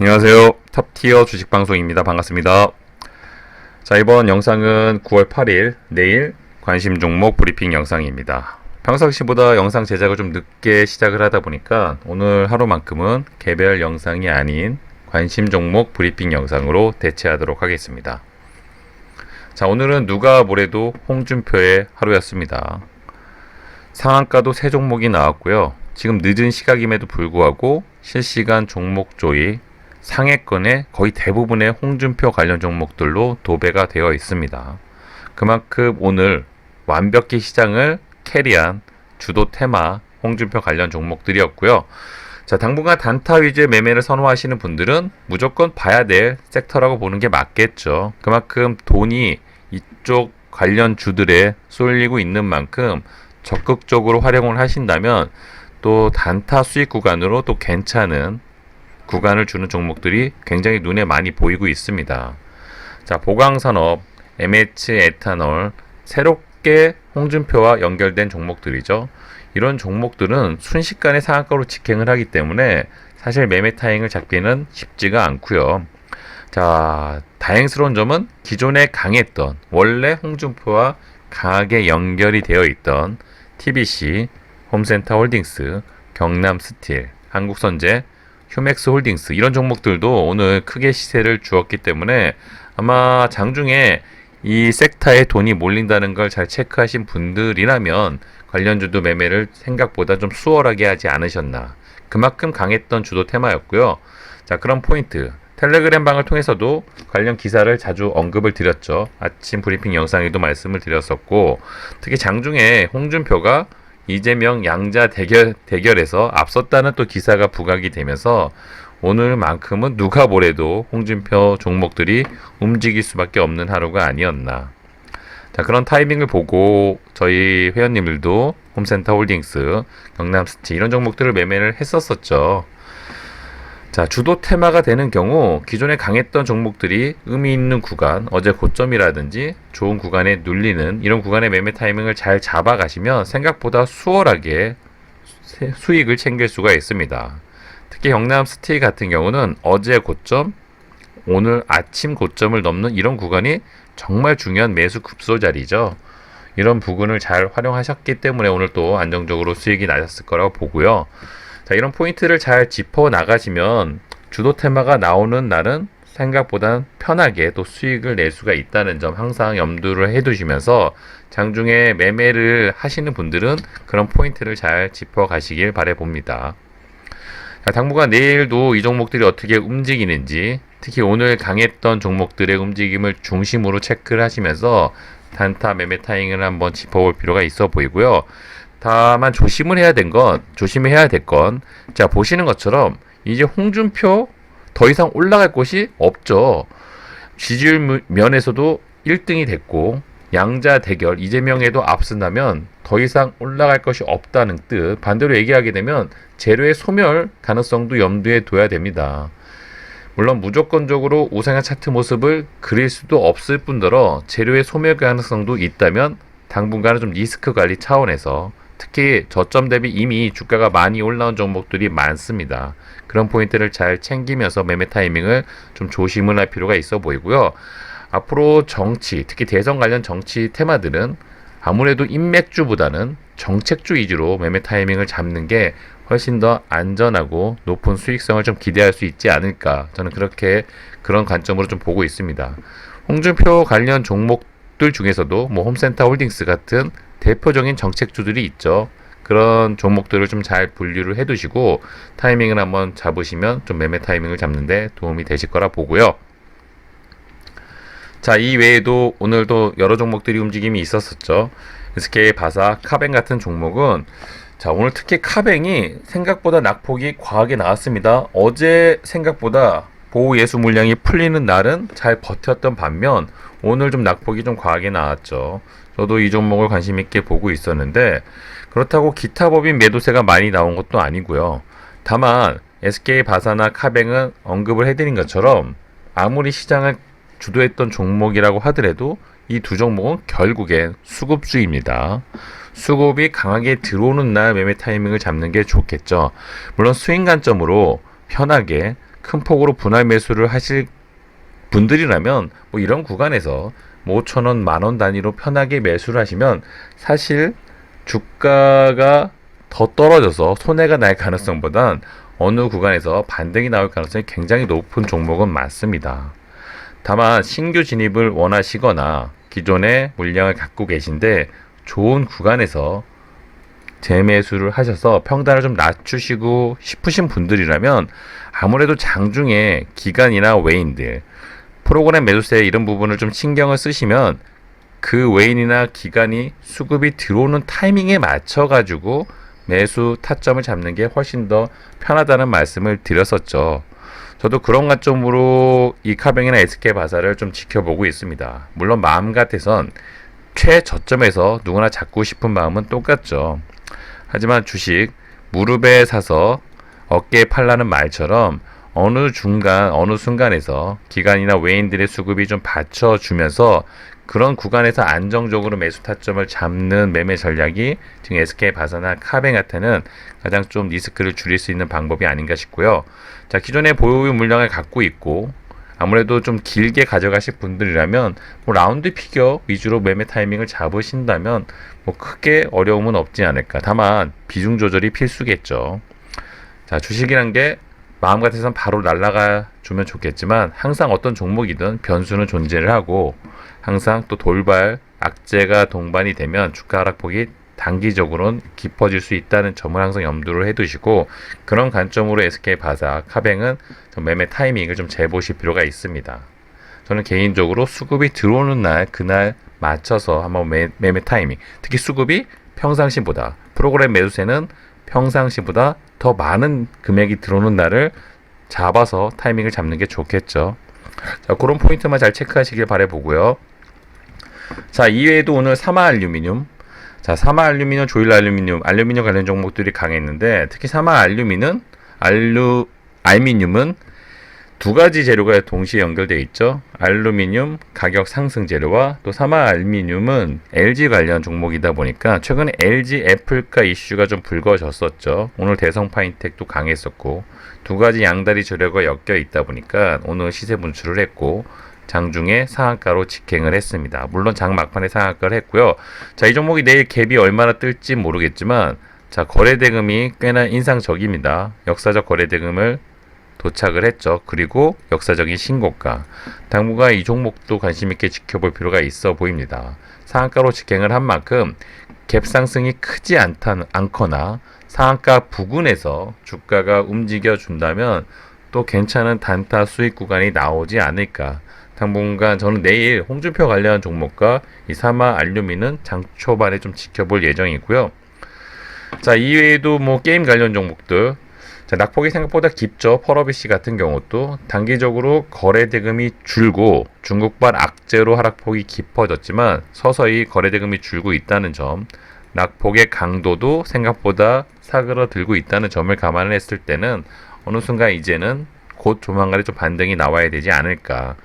안녕하세요. 탑티어 주식방송입니다. 반갑습니다. 자, 이번 영상은 9월 8일, 내일 관심 종목 브리핑 영상입니다. 평상시보다 영상 제작을 좀 늦게 시작을 하다 보니까 오늘 하루만큼은 개별 영상이 아닌 관심 종목 브리핑 영상으로 대체하도록 하겠습니다. 자, 오늘은 누가 뭐래도 홍준표의 하루였습니다. 상한가도 세 종목이 나왔고요. 지금 늦은 시각임에도 불구하고 실시간 종목 조이 상해권의 거의 대부분의 홍준표 관련 종목들로 도배가 되어 있습니다. 그만큼 오늘 완벽히 시장을 캐리한 주도 테마 홍준표 관련 종목들이었고요. 자, 당분간 단타 위주의 매매를 선호하시는 분들은 무조건 봐야 될 섹터라고 보는 게 맞겠죠. 그만큼 돈이 이쪽 관련 주들에 쏠리고 있는 만큼 적극적으로 활용을 하신다면 또 단타 수익 구간으로 또 괜찮은 구간을 주는 종목들이 굉장히 눈에 많이 보이고 있습니다. 자, 보강산업, MH 에탄올, 새롭게 홍준표와 연결된 종목들이죠. 이런 종목들은 순식간에 상한가로 직행을 하기 때문에 사실 매매 타잉을 잡기는 쉽지가 않고요. 자, 다행스러운 점은 기존에 강했던 원래 홍준표와 강하게 연결이 되어 있던 TBC, 홈센터 홀딩스, 경남 스틸, 한국선제, 휴맥스 홀딩스 이런 종목들도 오늘 크게 시세를 주었기 때문에 아마 장중에 이 섹터에 돈이 몰린다는 걸 잘 체크하신 분들이라면 관련주도 매매를 생각보다 좀 수월하게 하지 않으셨나. 그만큼 강했던 주도 테마였고요. 자, 그런 포인트. 텔레그램 방을 통해서도 관련 기사를 자주 언급을 드렸죠. 아침 브리핑 영상에도 말씀을 드렸었고, 특히 장중에 홍준표가 이재명 양자 대결, 대결에서 앞섰다는 또 기사가 부각이 되면서 오늘만큼은 누가 뭐래도 홍준표 종목들이 움직일 수밖에 없는 하루가 아니었나. 자, 그런 타이밍을 보고 저희 회원님들도 홈센터 홀딩스, 경남스티 이런 종목들을 매매를 했었었죠. 자, 주도 테마가 되는 경우 기존에 강했던 종목들이 의미 있는 구간, 어제 고점이라든지 좋은 구간에 눌리는 이런 구간의 매매 타이밍을 잘 잡아가시면 생각보다 수월하게 수익을 챙길 수가 있습니다. 특히 경남 스티 같은 경우는 어제 고점, 오늘 아침 고점을 넘는 이런 구간이 정말 중요한 매수 급소 자리죠. 이런 부분을 잘 활용하셨기 때문에 오늘 또 안정적으로 수익이 나셨을 거라고 보고요. 자, 이런 포인트를 잘 짚어 나가시면 주도 테마가 나오는 날은 생각보다 편하게 또 수익을 낼 수가 있다는 점 항상 염두를 해 두시면서 장중에 매매를 하시는 분들은 그런 포인트를 잘 짚어 가시길 바래 봅니다. 자, 당분간 내일도 이 종목들이 어떻게 움직이는지 특히 오늘 강했던 종목들의 움직임을 중심으로 체크를 하시면서 단타 매매 타잉을 한번 짚어볼 필요가 있어 보이고요. 다만 조심을 해야 된 건, 조심해야 될 건, 자, 보시는 것처럼 이제 홍준표 더 이상 올라갈 곳이 없죠. 지지율 면에서도 1등이 됐고, 양자 대결, 이재명에도 앞선다면 더 이상 올라갈 것이 없다는 뜻. 반대로 얘기하게 되면 재료의 소멸 가능성도 염두에 둬야 됩니다. 물론 무조건적으로 우상향 차트 모습을 그릴 수도 없을 뿐더러 재료의 소멸 가능성도 있다면 당분간은 좀 리스크 관리 차원에서 특히 저점 대비 이미 주가가 많이 올라온 종목들이 많습니다. 그런 포인트를 잘 챙기면서 매매 타이밍을 좀 조심을 할 필요가 있어 보이고요. 앞으로 정치, 특히 대선 관련 정치 테마들은 아무래도 인맥주보다는 정책주 위주로 매매 타이밍을 잡는 게 훨씬 더 안전하고 높은 수익성을 좀 기대할 수 있지 않을까. 저는 그렇게 그런 관점으로 좀 보고 있습니다. 홍준표 관련 종목들 중에서도 뭐 홈센터 홀딩스 같은 대표적인 정책주들이 있죠. 그런 종목들을 좀 잘 분류를 해 두시고 타이밍을 한번 잡으시면 좀 매매 타이밍을 잡는데 도움이 되실 거라 보고요. 자, 이 외에도 오늘도 여러 종목들이 움직임이 있었었죠. SK 바사, 카뱅 같은 종목은 자, 오늘 특히 카뱅이 생각보다 낙폭이 과하게 나왔습니다. 어제 생각보다 보호 예수 물량이 풀리는 날은 잘 버텼던 반면 오늘 좀 낙폭이 좀 과하게 나왔죠. 저도 이 종목을 관심 있게 보고 있었는데 그렇다고 기타 법인 매도세가 많이 나온 것도 아니고요. 다만 SK 바사나 카뱅은 언급을 해드린 것처럼 아무리 시장을 주도했던 종목이라고 하더라도 이 두 종목은 결국엔 수급주입니다. 수급이 강하게 들어오는 날 매매 타이밍을 잡는 게 좋겠죠. 물론 스윙 관점으로 편하게 큰 폭으로 분할 매수를 하실 분들이라면 뭐 이런 구간에서 뭐 5천 원, 만 원 단위로 편하게 매수를 하시면 사실 주가가 더 떨어져서 손해가 날 가능성보단 어느 구간에서 반등이 나올 가능성이 굉장히 높은 종목은 맞습니다. 다만 신규 진입을 원하시거나 기존의 물량을 갖고 계신데 좋은 구간에서 재매수를 하셔서 평단을 좀 낮추시고 싶으신 분들이라면 아무래도 장중에 기간이나 외인들 프로그램 매수세 이런 부분을 좀 신경을 쓰시면 그 외인이나 기간이 수급이 들어오는 타이밍에 맞춰 가지고 매수 타점을 잡는 게 훨씬 더 편하다는 말씀을 드렸었죠. 저도 그런 관점으로 이 카뱅이나 SK 바사를 좀 지켜보고 있습니다. 물론 마음 같아선 최저점에서 누구나 잡고 싶은 마음은 똑같죠. 하지만 주식 무릎에 사서 어깨에 팔라는 말처럼 어느 중간 어느 순간에서 기관이나 외인들의 수급이 좀 받쳐주면서 그런 구간에서 안정적으로 매수 타점을 잡는 매매 전략이 지금 SK 바사나 카뱅한테는 가장 좀 리스크를 줄일 수 있는 방법이 아닌가 싶고요. 자 기존에 보유 물량을 갖고 있고 아무래도 좀 길게 가져가실 분들이라면 뭐 라운드 피겨 위주로 매매 타이밍을 잡으신다면 뭐 크게 어려움은 없지 않을까. 다만 비중 조절이 필수겠죠. 자 주식이란 게 마음 같아서는 바로 날아가 주면 좋겠지만 항상 어떤 종목이든 변수는 존재를 하고 항상 또 돌발 악재가 동반이 되면 주가 하락폭이 단기적으로는 깊어질 수 있다는 점을 항상 염두를 해두시고 그런 관점으로 SK 바사 카뱅은 좀 매매 타이밍을 좀 재보실 필요가 있습니다. 저는 개인적으로 수급이 들어오는 날 그날 맞춰서 한번 매, 매매 타이밍 특히 수급이 평상시보다 프로그램 매수세는 평상시보다 더 많은 금액이 들어오는 날을 잡아서 타이밍을 잡는 게 좋겠죠. 자, 그런 포인트만 잘 체크하시길 바라보고요. 자, 이외에도 오늘 사마 알루미늄. 자, 사마 알루미늄, 조일 알루미늄, 알루미늄 관련 종목들이 강했는데 특히 사마 알루미늄은 알루 알미늄은 두 가지 재료가 동시에 연결되어 있죠. 알루미늄 가격 상승 재료와 또 사마 알미늄은 LG 관련 종목이다 보니까 최근에 LG 애플가 이슈가 좀 불거졌었죠. 오늘 대성 파인텍도 강했었고 두 가지 양다리 재료가 엮여 있다 보니까 오늘 시세 분출을 했고 장중에 상한가로 직행을 했습니다. 물론 장 막판에 상한가를 했고요. 자, 이 종목이 내일 갭이 얼마나 뜰지 모르겠지만 자, 거래 대금이 꽤나 인상적입니다. 역사적 거래 대금을 도착을 했죠. 그리고 역사적인 신고가. 당분간 이 종목도 관심 있게 지켜볼 필요가 있어 보입니다. 상한가로 직행을 한 만큼 갭 상승이 크지 않다, 않거나 상한가 부근에서 주가가 움직여 준다면 또 괜찮은 단타 수익 구간이 나오지 않을까. 당분간 저는 내일 홍준표 관련 종목과 이 사마 알루미는 장 초반에 좀 지켜볼 예정이고요. 자, 이외에도 뭐 게임 관련 종목들 자, 낙폭이 생각보다 깊죠. 펄어비시 같은 경우도 단기적으로 거래 대금이 줄고 중국발 악재로 하락폭이 깊어졌지만 서서히 거래 대금이 줄고 있다는 점, 낙폭의 강도도 생각보다 사그러들고 있다는 점을 감안했을 때는 어느 순간 이제는 곧 조만간에 좀 반등이 나와야 되지 않을까.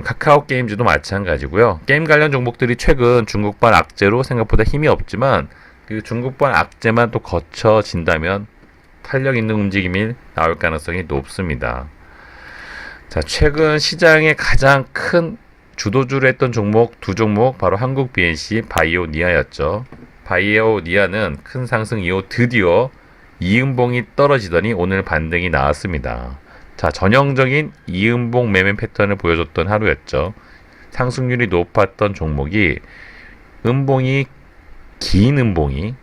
카카오 게임즈도 마찬가지고요. 게임 관련 종목들이 최근 중국발 악재로 생각보다 힘이 없지만 그 중국발 악재만 또 거쳐진다면 탄력 있는 움직임이 나올 가능성이 높습니다. 자, 최근 시장에 가장 큰 주도주를 했던 종목 두 종목 바로 한국 BNC 바이오 니아였죠. 바이오 니아는 큰 상승 이후 드디어 이음봉이 떨어지더니 오늘 반등이 나왔습니다. 자, 전형적인 이음봉 매매 패턴을 보여줬던 하루였죠. 상승률이 높았던 종목이 음봉이 긴 음봉이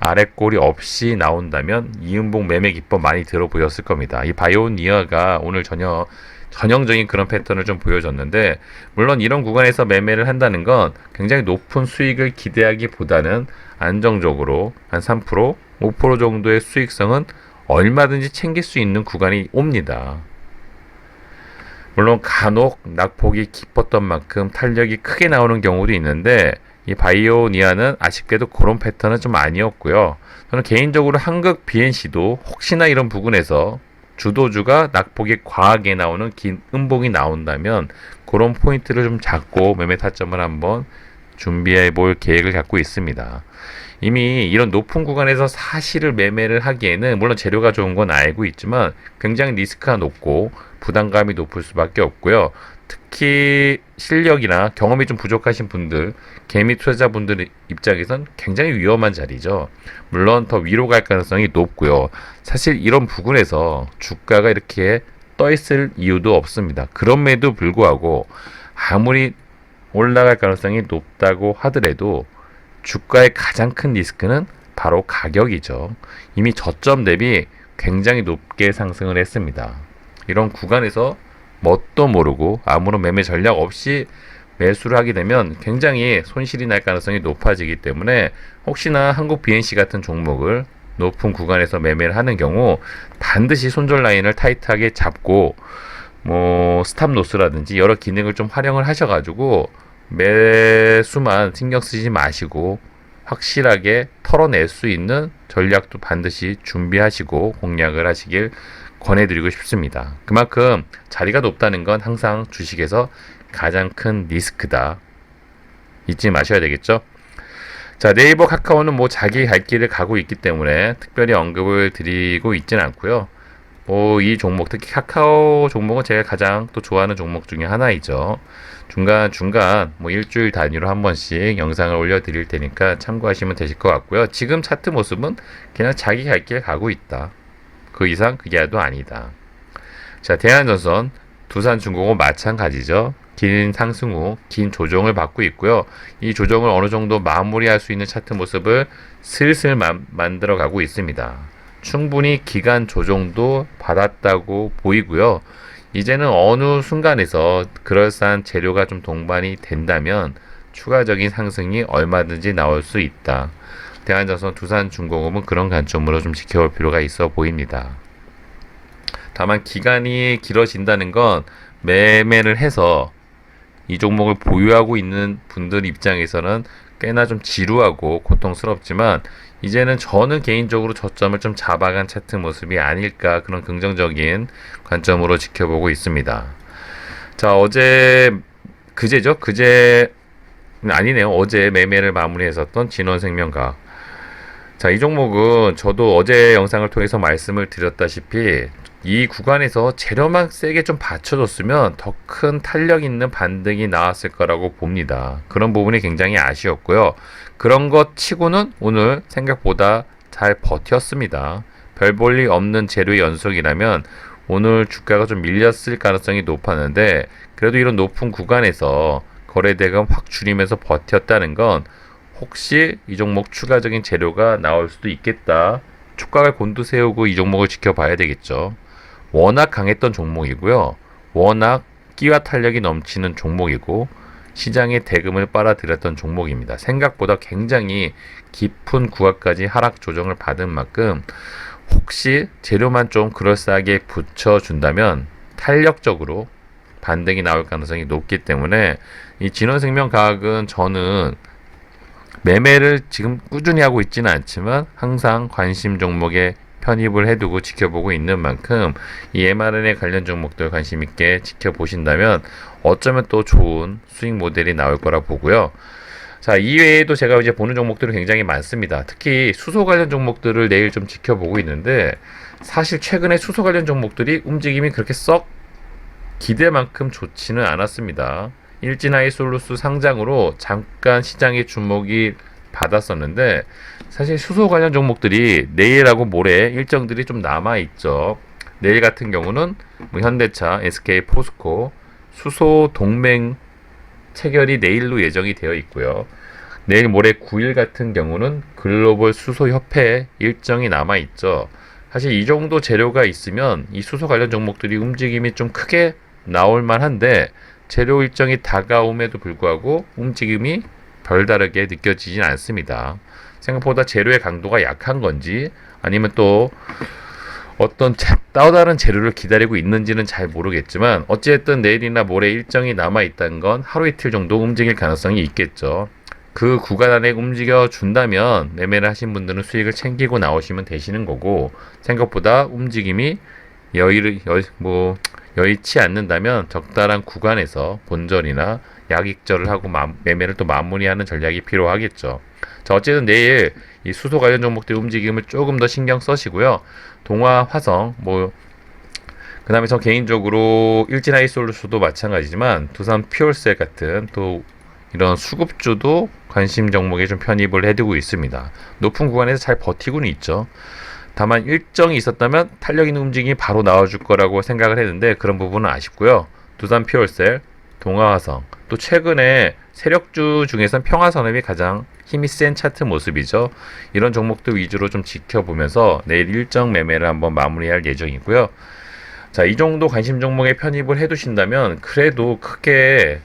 아래 꼬리 없이 나온다면 이음봉 매매 기법 많이 들어 보였을 겁니다. 이 바이오니아가 오늘 전혀 전형적인 그런 패턴을 좀 보여줬는데 물론 이런 구간에서 매매를 한다는 건 굉장히 높은 수익을 기대하기보다는 안정적으로 한 3%, 5% 정도의 수익성은 얼마든지 챙길 수 있는 구간이 옵니다. 물론 간혹 낙폭이 깊었던 만큼 탄력이 크게 나오는 경우도 있는데 이 바이오니아는 아쉽게도 그런 패턴은 좀 아니었고요. 저는 개인적으로 한국 BNC도 혹시나 이런 부분에서 주도주가 낙폭이 과하게 나오는 긴 음봉이 나온다면 그런 포인트를 좀 잡고 매매 타점을 한번 준비해 볼 계획을 갖고 있습니다. 이미 이런 높은 구간에서 사실을 매매를 하기에는 물론 재료가 좋은 건 알고 있지만 굉장히 리스크가 높고 부담감이 높을 수밖에 없고요. 특히 실력이나 경험이 좀 부족하신 분들, 개미 투자자분들 입장에선 굉장히 위험한 자리죠. 물론 더 위로 갈 가능성이 높고요. 사실 이런 부분에서 주가가 이렇게 떠 있을 이유도 없습니다. 그럼에도 불구하고 아무리 올라갈 가능성이 높다고 하더라도 주가의 가장 큰 리스크는 바로 가격이죠. 이미 저점 대비 굉장히 높게 상승을 했습니다. 이런 구간에서 뭣도 모르고 아무런 매매 전략 없이 매수를 하게 되면 굉장히 손실이 날 가능성이 높아지기 때문에 혹시나 한국 BNC 같은 종목을 높은 구간에서 매매를 하는 경우 반드시 손절 라인을 타이트하게 잡고 뭐 스탑 로스라든지 여러 기능을 좀 활용을 하셔가지고 매수만 신경 쓰지 마시고 확실하게 털어낼 수 있는 전략도 반드시 준비하시고 공략을 하시길 권해드리고 싶습니다. 그만큼 자리가 높다는 건 항상 주식에서 가장 큰 리스크다. 잊지 마셔야 되겠죠? 자, 네이버 카카오는 뭐 자기 갈 길을 가고 있기 때문에 특별히 언급을 드리고 있지는 않고요. 뭐 이 종목 특히 카카오 종목은 제가 가장 또 좋아하는 종목 중에 하나이죠. 중간 중간 뭐 일주일 단위로 한 번씩 영상을 올려드릴 테니까 참고하시면 되실 것 같고요. 지금 차트 모습은 그냥 자기 갈 길 가고 있다. 그 이상 그게도 아니다. 자, 대한전선, 두산중공업 마찬가지죠. 긴 상승 후 긴 조정을 받고 있고요. 이 조정을 어느 정도 마무리할 수 있는 차트 모습을 슬슬 마, 만들어 가고 있습니다. 충분히 기간 조정도 받았다고 보이고요. 이제는 어느 순간에서 그럴싸한 재료가 좀 동반이 된다면 추가적인 상승이 얼마든지 나올 수 있다. 대한전선 두산중공업은 그런 관점으로 좀 지켜볼 필요가 있어 보입니다. 다만 기간이 길어진다는 건 매매를 해서 이 종목을 보유하고 있는 분들 입장에서는 꽤나 좀 지루하고 고통스럽지만 이제는 저는 개인적으로 저점을 좀 잡아간 차트 모습이 아닐까 그런 긍정적인 관점으로 지켜보고 있습니다. 자 어제 그제죠? 그제 아니네요. 어제 매매를 마무리했었던 진원생명과 자, 이 종목은 저도 어제 영상을 통해서 말씀을 드렸다시피 이 구간에서 재료만 세게 좀 받쳐줬으면 더 큰 탄력 있는 반등이 나왔을 거라고 봅니다. 그런 부분이 굉장히 아쉬웠고요. 그런 것 치고는 오늘 생각보다 잘 버텼습니다. 별 볼일 없는 재료의 연속이라면 오늘 주가가 좀 밀렸을 가능성이 높았는데 그래도 이런 높은 구간에서 거래 대금 확 줄이면서 버텼다는 건 혹시 이 종목 추가적인 재료가 나올 수도 있겠다. 촉각을 곤두세우고 이 종목을 지켜봐야 되겠죠. 워낙 강했던 종목이고요. 워낙 끼와 탄력이 넘치는 종목이고 시장의 대금을 빨아들였던 종목입니다. 생각보다 굉장히 깊은 구간까지 하락 조정을 받은 만큼 혹시 재료만 좀 그럴싸하게 붙여준다면 탄력적으로 반등이 나올 가능성이 높기 때문에 이 진원생명 가학은 저는 매매를 지금 꾸준히 하고 있지는 않지만 항상 관심 종목에 편입을 해두고 지켜보고 있는 만큼 이 mRNA 관련 종목들 관심 있게 지켜보신다면 어쩌면 또 좋은 수익 모델이 나올 거라 보고요. 자, 이외에도 제가 이제 보는 종목들은 굉장히 많습니다. 특히 수소 관련 종목들을 내일 좀 지켜보고 있는데 사실 최근에 수소 관련 종목들이 움직임이 그렇게 썩 기대만큼 좋지는 않았습니다. 일진하이 솔루스 상장으로 잠깐 시장의 주목이 받았었는데 사실 수소 관련 종목들이 내일하고 모레 일정들이 좀 남아 있죠. 내일 같은 경우는 뭐 현대차, SK 포스코 수소 동맹 체결이 내일로 예정이 되어 있고요. 내일 모레 9일 같은 경우는 글로벌 수소 협회 일정이 남아 있죠. 사실 이 정도 재료가 있으면 이 수소 관련 종목들이 움직임이 좀 크게 나올 만한데 재료 일정이 다가옴에도 불구하고 움직임이 별다르게 느껴지진 않습니다. 생각보다 재료의 강도가 약한 건지 아니면 또 어떤 또 다른 재료를 기다리고 있는지는 잘 모르겠지만 어찌됐든 내일이나 모레 일정이 남아 있다는 건 하루 이틀 정도 움직일 가능성이 있겠죠. 그 구간 안에 움직여 준다면 매매를 하신 분들은 수익을 챙기고 나오시면 되시는 거고 생각보다 움직임이 여유 뭐 여의치 않는다면 적당한 구간에서 본전이나 약익절을 하고 마- 매매를 또 마무리하는 전략이 필요하겠죠. 자, 어쨌든 내일 이 수소 관련 종목들 움직임을 조금 더 신경 써시고요. 동화, 화성, 뭐 그 다음에 저 개인적으로 일진 하이솔루스도 마찬가지지만 두산 퓨얼셀 같은 또 이런 수급주도 관심 종목에 좀 편입을 해두고 있습니다. 높은 구간에서 잘 버티고는 있죠. 다만 일정이 있었다면 탄력 있는 움직임이 바로 나와줄 거라고 생각을 했는데 그런 부분은 아쉽고요. 두산 퓨얼셀, 동아화성, 또 최근에 세력주 중에선 평화산업이 가장 힘이 센 차트 모습이죠. 이런 종목들 위주로 좀 지켜보면서 내일 일정 매매를 한번 마무리할 예정이고요. 자, 이 정도 관심 종목에 편입을 해두신다면 그래도 크게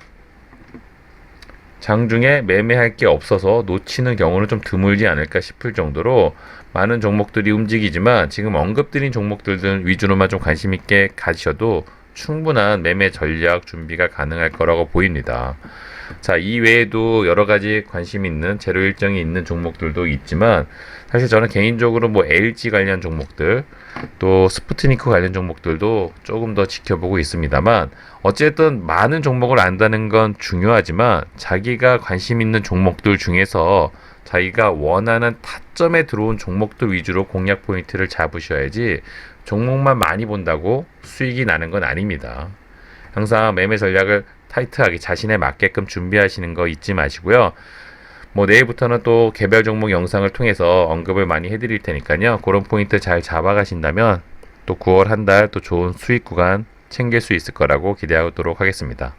장중에 매매할 게 없어서 놓치는 경우는 좀 드물지 않을까 싶을 정도로 많은 종목들이 움직이지만 지금 언급드린 종목들 위주로만 좀 관심 있게 가셔도 충분한 매매 전략 준비가 가능할 거라고 보입니다. 자, 이 외에도 여러 가지 관심 있는 재료 일정이 있는 종목들도 있지만 사실 저는 개인적으로 뭐 LG 관련 종목들 또 스푸트니크 관련 종목들도 조금 더 지켜보고 있습니다만 어쨌든 많은 종목을 안다는 건 중요하지만 자기가 관심 있는 종목들 중에서 자기가 원하는 타점에 들어온 종목들 위주로 공략 포인트를 잡으셔야지 종목만 많이 본다고 수익이 나는 건 아닙니다. 항상 매매 전략을 타이트하게 자신에 맞게끔 준비하시는 거 잊지 마시고요. 뭐 내일부터는 또 개별 종목 영상을 통해서 언급을 많이 해드릴 테니까요. 그런 포인트 잘 잡아가신다면 또 9월 한 달 또 좋은 수익 구간 챙길 수 있을 거라고 기대하도록 하겠습니다.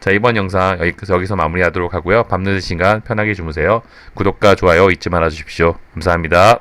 자 이번 영상 여기, 여기서 마무리하도록 하고요. 밤늦은 시간 편하게 주무세요. 구독과 좋아요 잊지 말아 주십시오. 감사합니다.